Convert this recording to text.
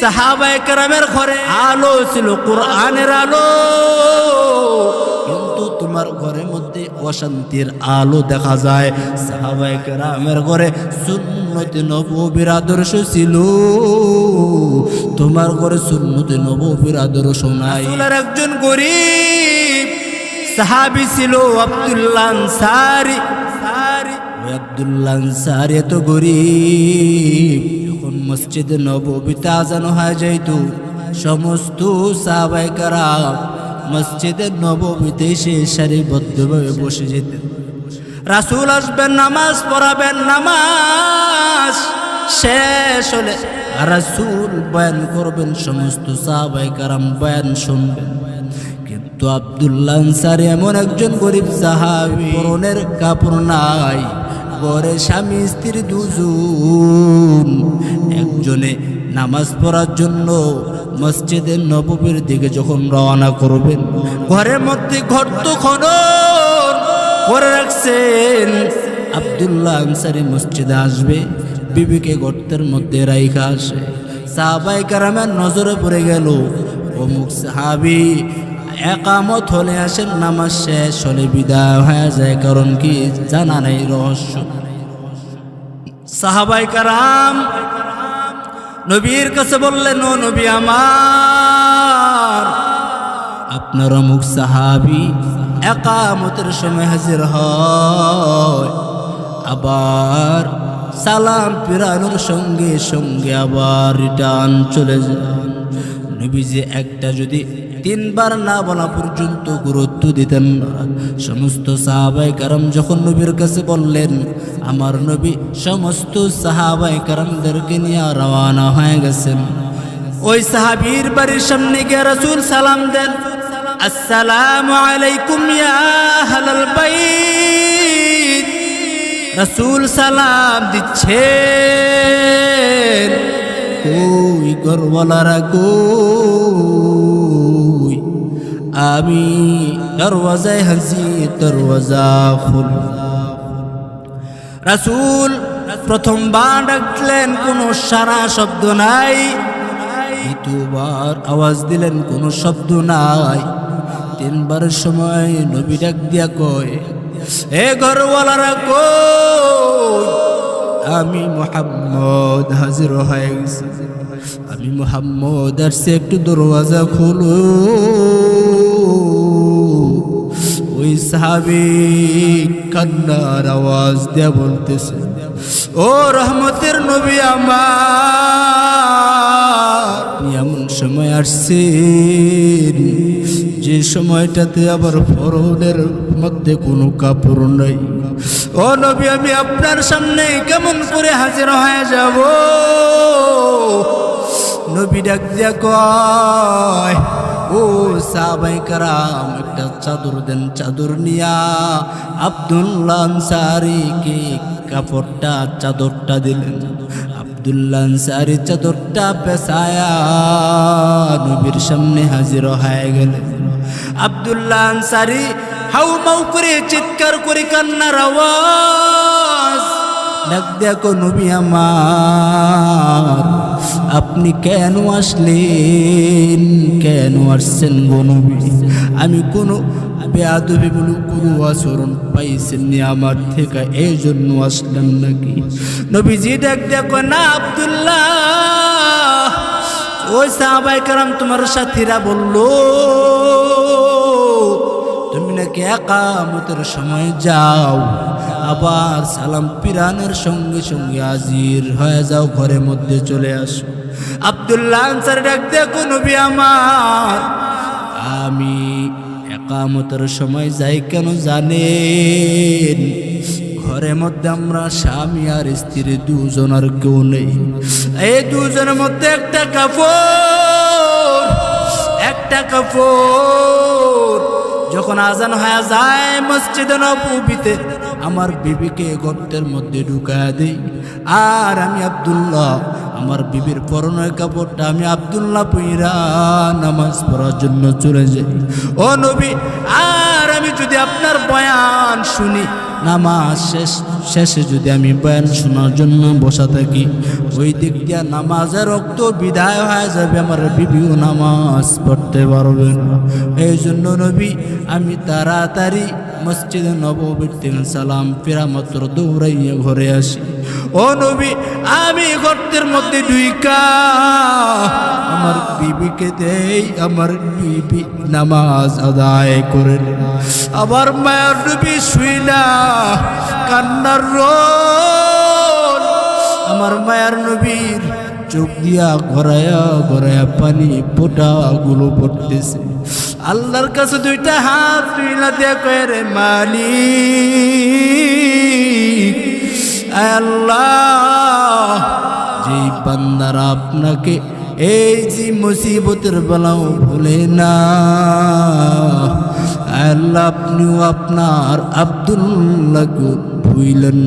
সাহাবায়ে কেরামের ঘরে আলো ছিল কোরআনের আলো। কিন্তু তোমার ঘরের মধ্যে অশান্তির আলো দেখা যায়। সাহাবায়ে কেরামের ঘরে সুন্নতি নবীর আদর্শ ছিল। তোমার ঘরে সুন্নতি নবীর আদর্শ নাই। একজন গরিব সাহাবী ছিল আব্দুল্লাহ আনসারী। ওই আব্দুল্লাহ আনসারী এত গরিব। মসজিদে নববীতে আজানো হয়ে যাইতো সমস্ত সাহাবায়ে কারাম মসজিদে নববীতে এসে সারিবদ্ধভাবে বসে যেতেন। রাসূল আসবেন, নামাজ পড়াবেন, নামাজ শেষ হলে রাসূল বয়ান করবেন, সমস্ত সাহাবায়ে কারাম বয়ান শুনবেন। কিন্তু আব্দুল্লাহ আনসারি এমন একজন গরিব সাহাবি, পরনের কাপড় নাই ঘরে স্বামী স্ত্রী দুজন। একজনে নামাজ পড়ার জন্য মসজিদের নববীর দিকে যখন রওনা করবেন, ঘরের মধ্যে গর্ত খনন করে রাখছেন। আব্দুল্লাহ আনসারি মসজিদে আসবে, বিবিকে গর্তের মধ্যে রাইখা আসে। সাহাবাই কারামের নজরে পড়ে গেল, অমুক সাহাবি একামত হলে আসেন নামাজ শেষ, হলে বিদায় হয়ে যায়, কারণ কি জানা নেই রহস্য। সাহাবাই কারাম নবীর কাছে বললেন, ও নবী আমার, আপনার অমুক সাহাবি একামতের সময় হাজির হয়। আবার সালাম পিরানোর সঙ্গে সঙ্গে আবার রিটার্ন চলে যায়। নবী যে একটা যদি তিনবার না বলা পর্যন্ত গুরুত্ব দিতেন না। সমস্ত সাহাবাই কারাম যখন নবীর কাছে বললেন, আমার নবী সমস্ত সাহাবাই কারামদেরকে নিয়ে রওয়ানা হয়ে গেছেন। ওই সাহাবীর বাড়ির সামনে গিয়ে রাসূল সালাম দেন, আসসালামু আলাইকুম ইয়া আহলাল বাইত। রাসূল সালাম দিচ্ছেন কই গরওয়ালারা কই আমি দরওয়াজায় হাজির দরওয়াজা খুল রাসূল প্রথমবার ডাকলেন, কোনো সারা শব্দ নাই। দ্বিতীয়বার আওয়াজ দিলেন, কোনো শব্দ নাই। তিনবারের সময় নবী ডাক দিয়া কয়, এ ঘরওয়ালারা কই? আমি মোহাম্মদ হাজির হয়ে গেছি। আমি মোহাম্মদ আসছে, একটু দরওয়াজা খুলো ওই সাহাবি কান্নার আওয়াজ দেয়া বলতেছে, ও রহমতের নবী আমার এমন সময় আসছেন যে সময়টাতে আবার ফরনের মধ্যে কোনো কাপড় নাই। ও নবী, আমি আপনার সামনে কেমন করে হাজির হয়ে যাব? নবী ডাক দিয়া কয় ও সাহাবাই কারাম, একটা চাদর দেন, চাদর নিয়া আব্দুল্লাহ আনসারিকে কাপড়টা, চাদরটা দিলেন। আব্দুল্লাহ আনসারি চাদরটা পেশায়া নবীর সামনে হাজির হয়ে গেলেন। আব্দুল্লাহ আনসারি হাউ মাউ করে চিৎকার করে কান্নার আওয়াজ, ডাক দেখো নবী আমার আপনি কেন আসলেন? কেন আসছেন গো আমি কোনো বলু কোনো আচরণ পাইছেননি আমার থেকে এই জন্য আসলেন নাকি? নবীজি ডাক দেখো না আবদুল্লাহ। ওই সাহাবাই কারাম তোমার সাথীরা বলল তুমি নাকি একামতের সময় যাও, আবার সালাম পিরানের সঙ্গে সঙ্গে হাজির হয়ে যাও, ঘরের মধ্যে চলে আসো। আব্দুল্লাহ আনসার ডাক দেখো নবী আমার, আমি একামতের সময় যাই কেন জানেন? ঘরের মধ্যে আমরা স্বামী আর স্ত্রী দুজন আর কেউ নেই। এই দুজনের মধ্যে একটা কাপড় একটা কাপড় যখন আজান হয়ে যায় মসজিদে নবীতে আমার বিবিকে গর্তের মধ্যে ঢুকায় দেই। আর আমি আবদুল্লাহ, আমার বিবির পরনের কাপড়টা আমি আবদুল্লাহ পইরা নামাজ পড়ার জন্য চলে যাই। ও নবী আর আমি যদি আপনার বয়ান শুনি, নামাজ শেষ, শেষে যদি আমি বয়ান শোনার জন্য বসা থাকি, ওই দিক দিয়া নামাজের রক্ত বিদায় হয়ে যাবে, আমার বিবিও নামাজ পড়তে পারবে এই জন্য নবী, আমি তাড়াতাড়ি মসজিদে নববীর সালাম ফেরা মাত্র দৌড়াইয়া ঘরে আসি। ও নবী, আমি গর্তের মধ্যে ঢুইকা, আমার বিবিকে দেই, আমার বিবি নামাজ আদায় করে আবার মায়ের নবী শুইলা কান্নার রোল। আমার মায়ের নবীর চোখ দিয়া গড়ায়া গড়ায়া পানি পোটা গুলো পড়তেছে। আল্লাহর কাছে দুইটা হাত তুইলা দিয়া কয়ে, রে মালিক আল্লাহ, যেই বান্দারা আপনাকে এই যে মুসিবতের বেলাও ভুলে না। আল্লাহ, আপনিও আপনার আব্দুল্লাহকে ভুইলেন